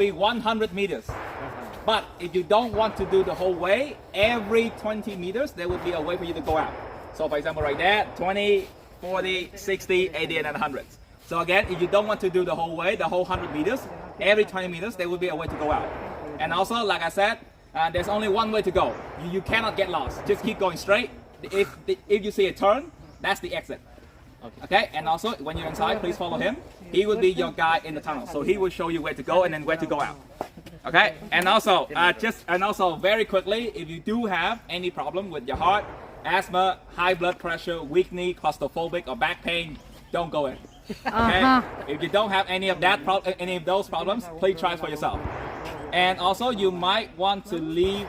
be 100 meters. But if you don't want to do the whole way, every 20 meters, there will be a way for you to go out. So for example, right there, 20, 40, 60, 80, and 100. So again, if you don't want to do the whole way, the whole 100 meters, every 20 meters, there will be a way to go out. And also, like I said, uh, there's only one way to go. You, you cannot get lost. Just keep going straight. If, if you see a turn, that's the exit. Okay, and also when you're inside, please follow him. He will be your guide in the tunnel, so he will show you where to go and then where to go out. Okay, and also uh, just and also very quickly, if you do have any problem with your heart, asthma, high blood pressure, weak knee, claustrophobic, or back pain, don't go in. Okay, Uh-huh. if you don't have any of that problem, any of those problems, please try it for yourself. And also, you might want to leave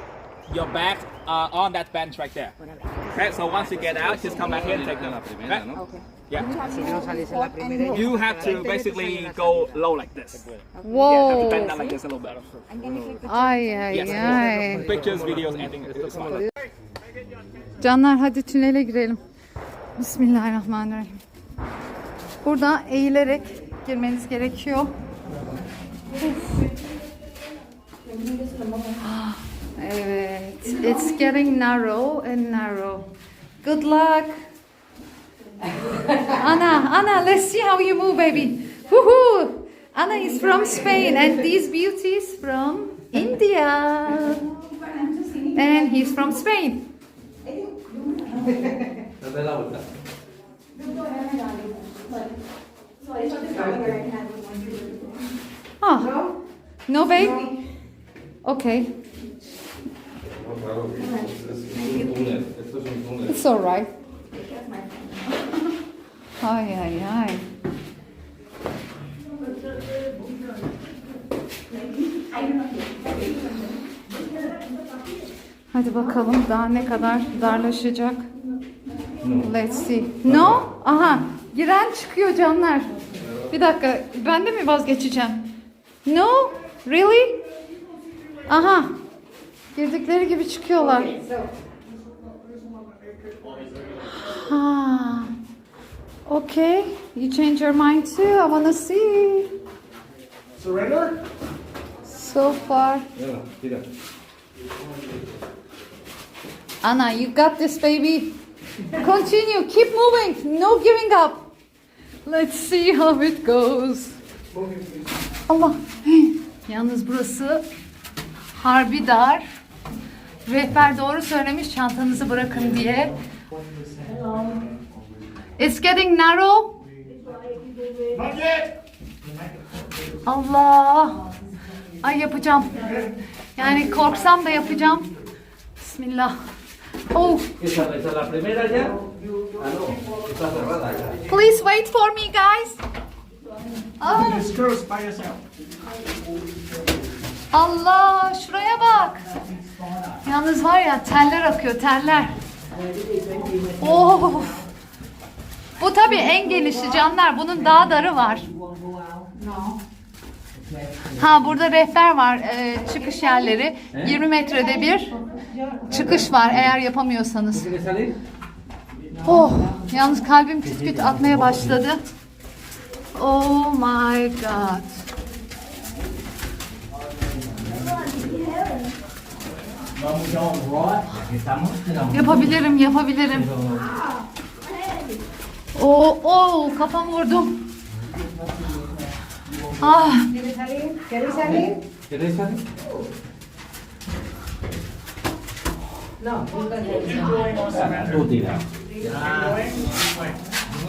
your bag uh, on that bench right there. Okay, so once you get out, just come back here and take them. Okay? Yeah. You have to basically go low like this. You have to Whoa. bend down like this a little bit. Ay ay Yes. ay. Pictures, videos, anything fine. Canlar hadi tünele girelim. Bismillahirrahmanirrahim. Burada eğilerek girmeniz gerekiyor. Ah, Evet. It's getting narrow and narrow. Good luck. Anna, Anna, let's see how you move, baby. Woohoo! Anna is from Spain and these beauties from India. And he's from Spain. Ah, no, babe. Okay, it's all right. Ay ay ay. Hadi bakalım daha ne kadar darlaşacak. Let's see. No? Aha. Giren çıkıyor canlar. Bir dakika. Ben de mi vazgeçeceğim? No? Really? Aha. Girdikleri gibi çıkıyorlar. Ha. Okay. You change your mind too. I wanna see. Surrender? So far. Anna, you got this, baby. Continue. Keep moving. No giving up. Let's see how it goes. Allah. Yalnız burası harbi dar. Rehber doğru söylemiş çantanızı bırakın diye. It's getting narrow. Allah. Ay yapacağım. Yani korksam da yapacağım. Bismillah. Oh, please wait for me guys. Yourself. Allah şuraya bak. Yalnız var ya teller akıyor teller. Of. Bu tabii en genişi canlar. Bunun daha darı var. Ha burada rehber var. ee, çıkış yerleri. 20 metrede bir çıkış var eğer yapamıyorsanız. Oh, yalnız kalbim küt küt atmaya başladı. Oh my god. Yapabilirim, yapabilirim. Oo, oo, kafam vurdum. Ah,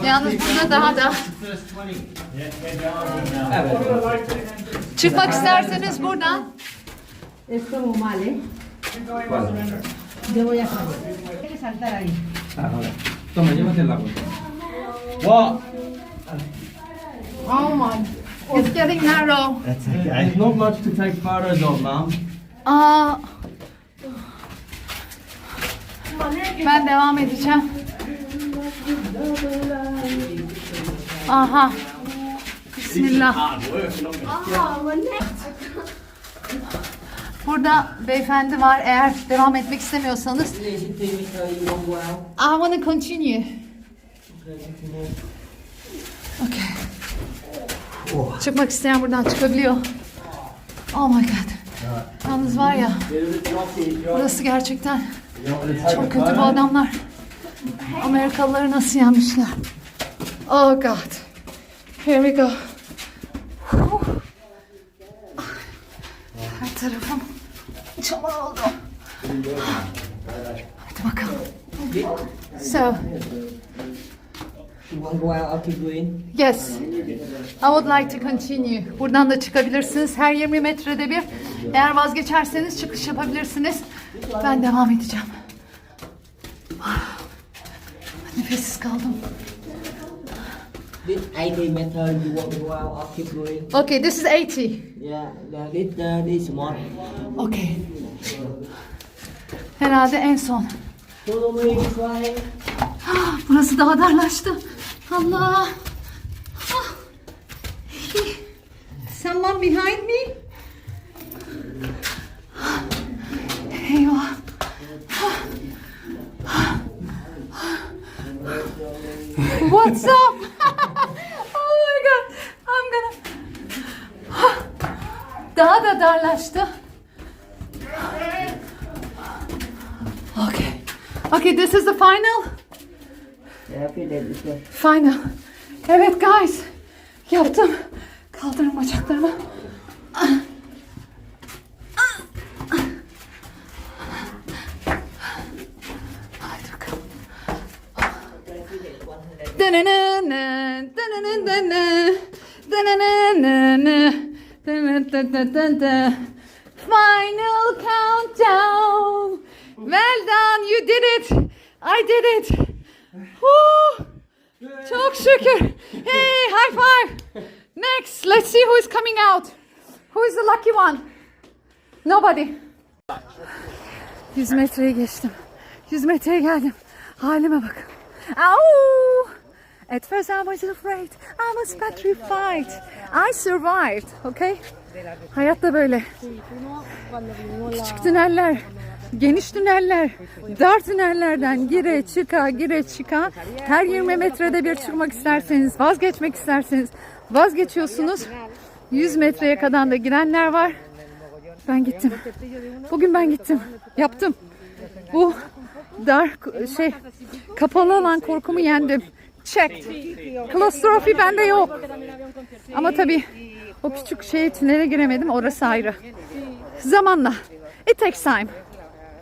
yalnız burada daha da. A ver. Çıkmak isterseniz buradan. Es como mal, Yo voy a salir. ¿Quieres saltar ahí? Ah, vale. Toma, llévate la vuelta. Wow. Oh my. It's getting narrow. That's okay. Not much to take photos of, Mum. Aa. Ben devam edeceğim. Aha. Bismillah. Burada beyefendi var. Eğer devam etmek istemiyorsanız. I want to continue. Okay. Çıkmak isteyen buradan çıkabiliyor. Oh my god. Yalnız var ya burası gerçekten çok kötü bu adamlar. Amerikalıları nasıl yenmişler? Oh god. Here we go. Her tarafım çamur oldu. Hadi bakalım. So, You want to go out, keep going. yes. I would like to continue. Buradan da çıkabilirsiniz. Her 20 metrede bir. Eğer vazgeçerseniz çıkış yapabilirsiniz. Ben devam edeceğim. Nefessiz kaldım. This 80 meter, you want to go out, I'll keep going. Okay, this is 80. Yeah, the, this, uh, this. Okay. Herhalde en son. Burası daha darlaştı. Allah. Ah. Someone behind me? Eyvah. What's up? oh my god. I'm gonna... Daha da darlaştı. Okay. This is the final. Final. Evet guys. Yaptım. Kaldırın bacaklarımı. Haydi bakalım. Final countdown. Well done, you did it. I did it. Woo. Çok şükür. Hey, high five. Next, let's see who is coming out. Who is the lucky one? Nobody. 100 metreyi geçtim. 100 metreye geldim. Halime bak. Au! At first I was afraid. I was petrified. I survived. Okay? Hayat da böyle. Küçük tüneller, geniş tüneller, dar tünellerden gire çıka gire çıka her 20 metrede bir çıkmak isterseniz, vazgeçmek isterseniz vazgeçiyorsunuz. 100 metreye kadar da girenler var. Ben gittim. Bugün ben gittim. Yaptım. Bu dar şey kapalı olan korkumu yendim. Checked. Klostrofi bende yok. Ama tabii o küçük şey tünele giremedim. Orası ayrı. Zamanla. It takes time.